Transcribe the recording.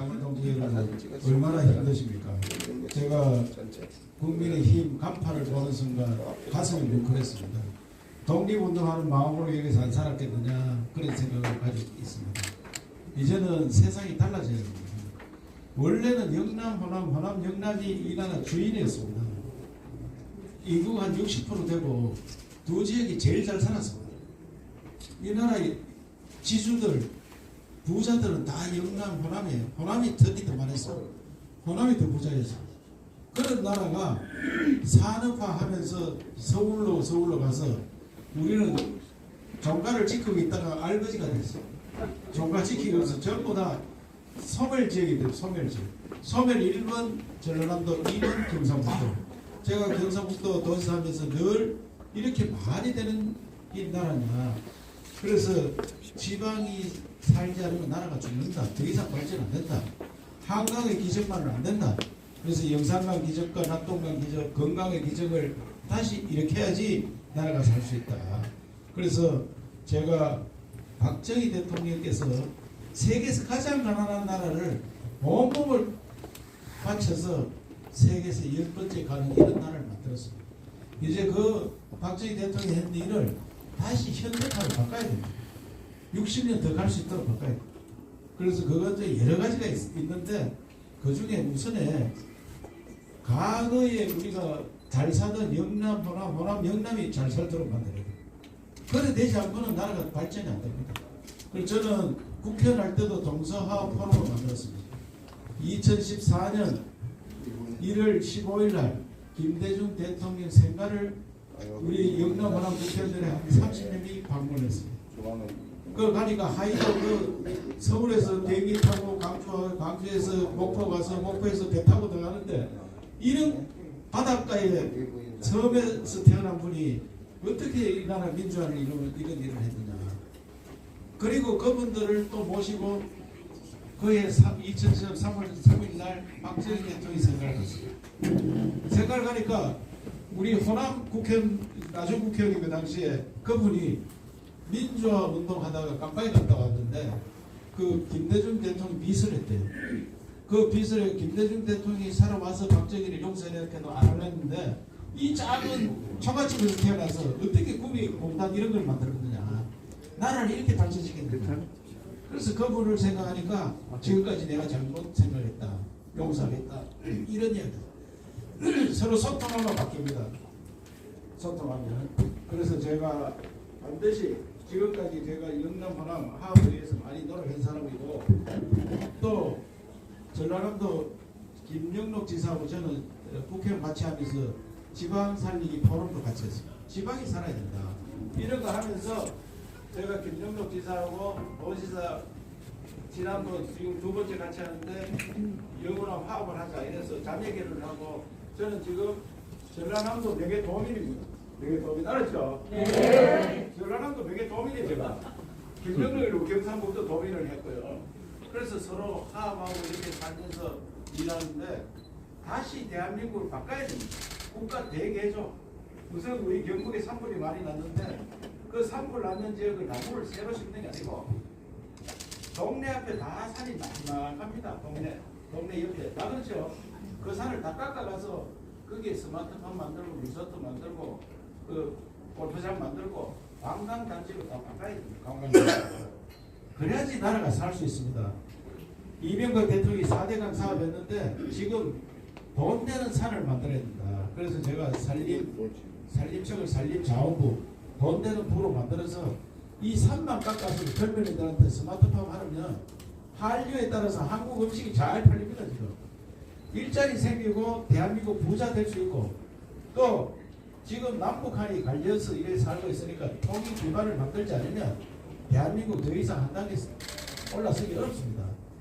강동지는 얼마나 힘드십니까? 제가 국민의힘 간판을 보는 순간 가슴이 뭉클했습니다. 독립운동하는 마음으로 여기서 안 살았겠느냐 그런 생각을 가지고 있습니다. 이제는 세상이 달라져야 됩니다. 원래는 영남, 호남, 호남, 영남이 이 나라 주인이었습니다. 인구가 한 60% 되고 두 지역이 제일 잘 살았습니다. 이 나라의 지주들, 부자들은 다 영남, 호남이에요. 호남이 특히 더 많았어. 호남이 더 부자였어. 그런 나라가 산업화하면서 서울로 서울로 가서 우리는 종가를 지키고 있다가 알거지가 됐어. 종가 지키면서 전부 다 소멸 지역이 돼요. 소멸 지역. 소멸 1번 전라남도, 2번 경상북도. 제가 경상북도 도시 살면서 늘 이렇게 많이 되는 이 나라냐. 그래서 지방이 살지 않으면 나라가 죽는다. 더 이상 발전 안 된다. 한강의 기적만은 안 된다. 그래서 영산강 기적과 낙동강 기적, 건강의 기적을 다시 일으켜야지 나라가 살 수 있다. 그래서 제가 박정희 대통령께서 세계에서 가장 가난한 나라를 온몸을 바쳐서 세계에서 열 번째 가는 이런 나라를 만들었습니다. 이제 그 박정희 대통령이 했는 일을 다시 현대화로 바꿔야 됩니다. 60년 더 갈 수 있도록 바꿔야 돼요. 그래서 그것도 여러 가지가 있, 있는데 그 중에 우선에 과거에 우리가 잘 살던 영남, 호남, 호남, 영남이 잘 살도록 만들어야 돼요. 그래 되지 않고는 나라가 발전이 안 됩니다. 그래서 저는 국회의원 할 때도 동서화합 포럼을 만들었습니다. 2014년 1월 15일 날 김대중 대통령 생가를 우리 영남 호남 국회의원들이 한 30명이 방문했습니다. 그 가니까 하이도 그 서울에서 비행기 타고 광주 광주에서 목포 가서 목포에서 배 타고 들어가는데 이런 바닷가에 섬에서 태어난 분이 어떻게 이 나라 민주화를 이런, 이런 일을 했느냐. 그리고 그분들을 또 모시고 그해 2010년 3월 3일 날 박정희 대통령이 생각을 갔어요. 생각을 가니까 우리 호남 국회의원, 나중 국회의원이 그 당시에 그분이 민주화 운동하다가 깜빡이 갔다 왔는데 그 김대중 대통령이 빚을 했대요. 그 빚을 김대중 대통령이 살아와서 박정희를 용서해도 안 하려는데 이 작은 처갓집에서 태어나서 어떻게 꿈이 공단 이런 걸 만들었느냐. 나라를 이렇게 발전시켰느냐. 그래서 그분을 생각하니까 지금까지 내가 잘못 생각했다. 용서하겠다. 이런 이야기. 서로 소통하면 바뀝니다. 소통하면. 그래서 제가 반드시 지금까지 제가 영남 호남 위해서 많이 노력한 사람이고 또 전라남도 김영록 지사하고 저는 국회의원 같이 하면서 지방 살리기 포럼도 같이 했습니다. 지방이 살아야 된다. 이런 거 하면서 제가 김영록 지사하고 도지사 지난번 지금 두 번째 같이 하는데 영원한 화합을 하자 이래서 자매 결혼을 하고 저는 지금 전라남도 명예 도민입니다. 명예 도민 알았죠? 네. 전라남도 명예 도민이 제가 김영록이로 경상북도 도민을 했고요. 그래서 서로 화합하고 이렇게 살면서 일하는데 다시 대한민국을 바꿔야 됩니다. 국가 대개조. 우선 우리 경북에 산불이 많이 났는데 그 산불 났는 지역을 나무를 새로 심는 게 아니고 동네 앞에 다 산이 낙낙합니다. 동네 동네 옆에 다 그렇죠. 그 산을 다 깎아가서 거기에 스마트팜 만들고 리조트 만들고 그 골프장 만들고 관광 단지로 다 바꿔야 됩니다. 관광 단지. 그래야지 나라가 살 수 있습니다. 이명박 대통령이 4대강 사업했는데 지금 돈 되는 산을 만들어야 된다. 그래서 제가 산림 산림청을 산림자원부 돈 되는 부로 만들어서 이 산만 깎아서 젊은이들한테 스마트팜 하면 한류에 따라서 한국 음식이 잘 팔립니다 지금. 일자리 생기고 대한민국 부자 될 수 있고 또 지금 남북한이 갈려서 이래 살고 있으니까 통일 기반을 만들지 않으면 대한민국 더 이상 한 단계 올라서기 어렵습니다.